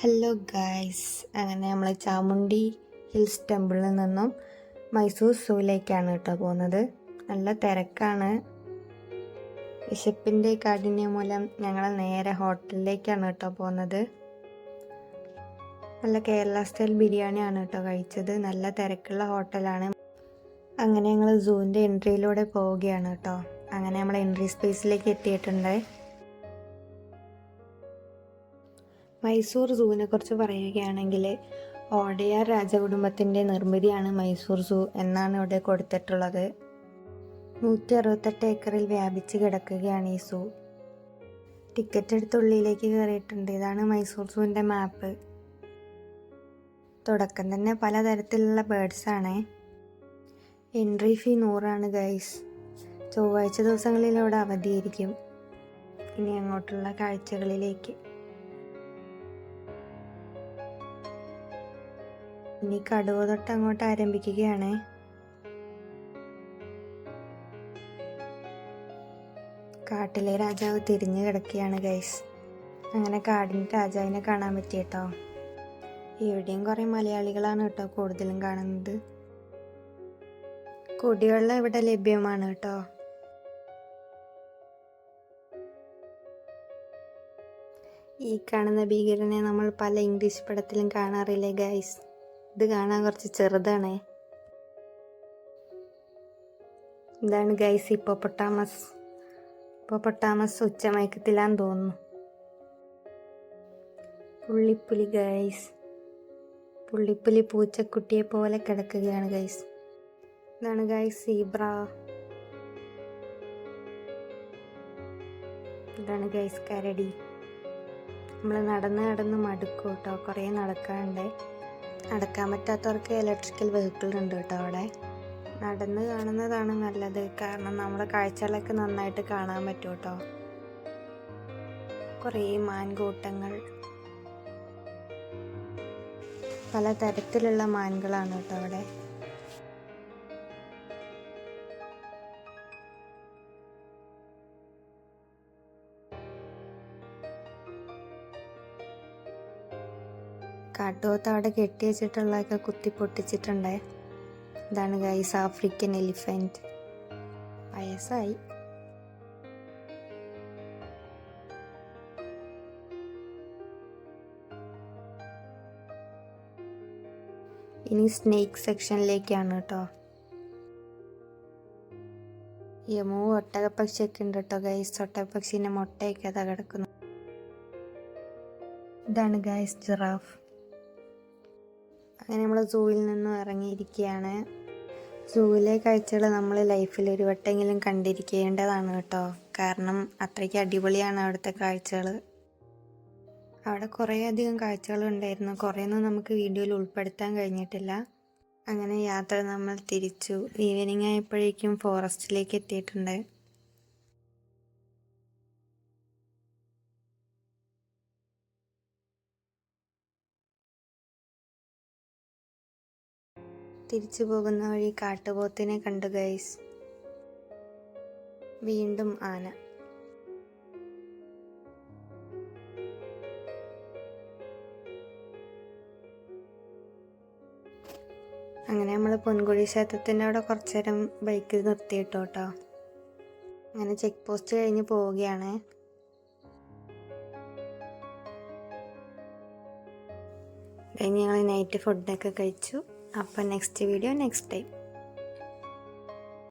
Hello guys അങ്ങനെ നമ്മൾ Chamundi hills ടെമ്പിളിൽ നിന്നും മൈസൂർ സൂയിലേക്കാണ് കേട്ടോ പോകുന്നത്. നല്ല തിരക്കാണ്. വിശപ്പിന്റെ കാഠിന്യം മൂലം ഞങ്ങൾ നേരെ ഹോട്ടലിലേക്കാണ് കേട്ടോ പോകുന്നത്. നല്ല കേരള സ്റ്റൈൽ ബിരിയാണിയാണ് കേട്ടോ കഴിച്ചത്. നല്ല തിരക്കുള്ള ഹോട്ടലാണ്. അങ്ങനെ ഞങ്ങൾ സൂവിന്റെ എൻട്രിയിലൂടെ പോവുകയാണ് കേട്ടോ. അങ്ങനെ നമ്മൾ എൻട്രി സ്പേസിലേക്ക് എത്തിയിട്ടുണ്ട്. മൈസൂർ സൂവിനെ കുറിച്ച് പറയുകയാണെങ്കിൽ ഓടയാർ രാജകുടുംബത്തിന്റെ നിർമ്മിതിയാണ് മൈസൂർ സൂ എന്നാണ് ഇവിടെ കൊടുത്തിട്ടുള്ളത്. നൂറ്റി അറുപത്തെട്ട് ഏക്കറിൽ വ്യാപിച്ച് കിടക്കുകയാണ് ഈ സൂ ടിക്കറ്റ് എടുത്ത് ഉള്ളിലേക്ക് കയറിയിട്ടുണ്ട്. ഇതാണ് മൈസൂർ സൂവിന്റെ മാപ്പ് തുടക്കം തന്നെ പലതരത്തിലുള്ള ബേഡ്സാണ് എൻട്രി ഫീ നൂറാണ് ഗൈസ് ചൊവ്വാഴ്ച ദിവസങ്ങളിൽ ഇവിടെ അവധിയായിരിക്കും. ഇനി അങ്ങോട്ടുള്ള കാഴ്ചകളിലേക്ക്. ഇനി കടുവ തൊട്ട് അങ്ങോട്ട് ആരംഭിക്കുകയാണ്. കാട്ടിലെ രാജാവ് തിരിഞ്ഞു കിടക്കുകയാണ് ഗൈസ് അങ്ങനെ കാടിന്റെ രാജാവിനെ കാണാൻ പറ്റിയട്ടോ ഇവിടെയും കുറേ മലയാളികളാണ് കേട്ടോ കൂടുതലും കാണുന്നത്. കുടിവെള്ളം ഇവിടെ ലഭ്യമാണ് കേട്ടോ. ഈ കാണുന്ന ഭീകരനെ നമ്മൾ പല ഇംഗ്ലീഷ് പടത്തിലും കാണാറില്ലേ ഗൈസ് ഇത് കാണാൻ കുറച്ച് ചെറുതാണേ. ഇതാണ് ഗൈസ് ഇപ്പോൾ പൊട്ടാമസ് ഇപ്പോൾ പൊട്ടാമസ് ഉച്ചമയക്കത്തിലാന്ന് തോന്നുന്നു. പുള്ളിപ്പുലി ഗൈസ് പുള്ളിപ്പുലി പൂച്ചക്കുട്ടിയെ പോലെ കിടക്കുകയാണ് ഗൈസ് ഇതാണ് ഗൈസ് സീബ്ര ഇതാണ് ഗൈസ് കരടി. നമ്മൾ നടന്ന് നടന്ന് മടുക്കും കേട്ടോ. കുറേ നടക്കാനുണ്ട്. നടക്കാൻ പറ്റാത്തവർക്ക് ഇലക്ട്രിക്കൽ വെഹിക്കിൾ ഉണ്ട് കേട്ടോ അവിടെ. നടന്ന് കാണുന്നതാണ് നല്ലത്. കാരണം നമ്മുടെ കാഴ്ചകളൊക്കെ നന്നായിട്ട് കാണാൻ പറ്റും കേട്ടോ. കുറേ മാൻകൂട്ടങ്ങൾ. പല തരത്തിലുള്ള മാൻകളാണ് കേട്ടോ അവിടെ. കാട്ടുപോത്ത് അവിടെ കെട്ടി വെച്ചിട്ടുള്ളതൊക്കെ കുത്തി പൊട്ടിച്ചിട്ടുണ്ടേ. ഇതാണ് ഗൈസ് ആഫ്രിക്കൻ എലിഫന്റ് വയസ്സായി. ഇനി സ്നേക്ക് സെക്ഷനിലേക്കാണ് കേട്ടോ. യമു ഒട്ടകപ്പക്ഷിയൊക്കെ ഉണ്ട് കേട്ടോ ഗൈസ് ഒട്ടകപ്പക്ഷീന്റെ മുട്ടയൊക്കെ അതാ കിടക്കുന്നു ഇതാണ് ഗൈസ് ജിറാഫ് അങ്ങനെ നമ്മൾ സൂവിൽ നിന്നും ഇറങ്ങിയിരിക്കുകയാണ് സൂവിലെ കാഴ്ചകൾ നമ്മൾ ലൈഫിൽ ഒരു വട്ടെങ്കിലും കണ്ടിരിക്കേണ്ടതാണ് കേട്ടോ. കാരണം അത്രയ്ക്ക് അടിപൊളിയാണ് അവിടുത്തെ കാഴ്ചകൾ അവിടെ കുറേയധികം കാഴ്ചകൾ ഉണ്ടായിരുന്നു. കുറേയൊന്നും നമുക്ക് വീഡിയോയിൽ ഉൾപ്പെടുത്താൻ കഴിഞ്ഞിട്ടില്ല. അങ്ങനെ യാത്ര നമ്മൾ തിരിച്ചു. ഈവനിങ് ആയപ്പോഴേക്കും ഫോറസ്റ്റിലേക്ക് എത്തിയിട്ടുണ്ട്. തിരിച്ചു പോകുന്ന വഴി കാട്ടുപോത്തിനെ കണ്ടു ഗൈസ്. വീണ്ടും ആന. അങ്ങനെ നമ്മൾ പൊൻകുഴി ക്ഷേത്രത്തിന്റെ അവിടെ കുറച്ചു നേരം ബൈക്ക് നിർത്തിയിട്ടോ കേട്ടോ അങ്ങനെ ചെക്ക് പോസ്റ്റ് കഴിഞ്ഞ് പോവുകയാണ്. കഴിഞ്ഞ് ഞങ്ങൾ നൈറ്റ് ഫുഡൊക്കെ കഴിച്ചു. അപ്പോൾ നെക്സ്റ്റ് വീഡിയോ നെക്സ്റ്റ് ടൈം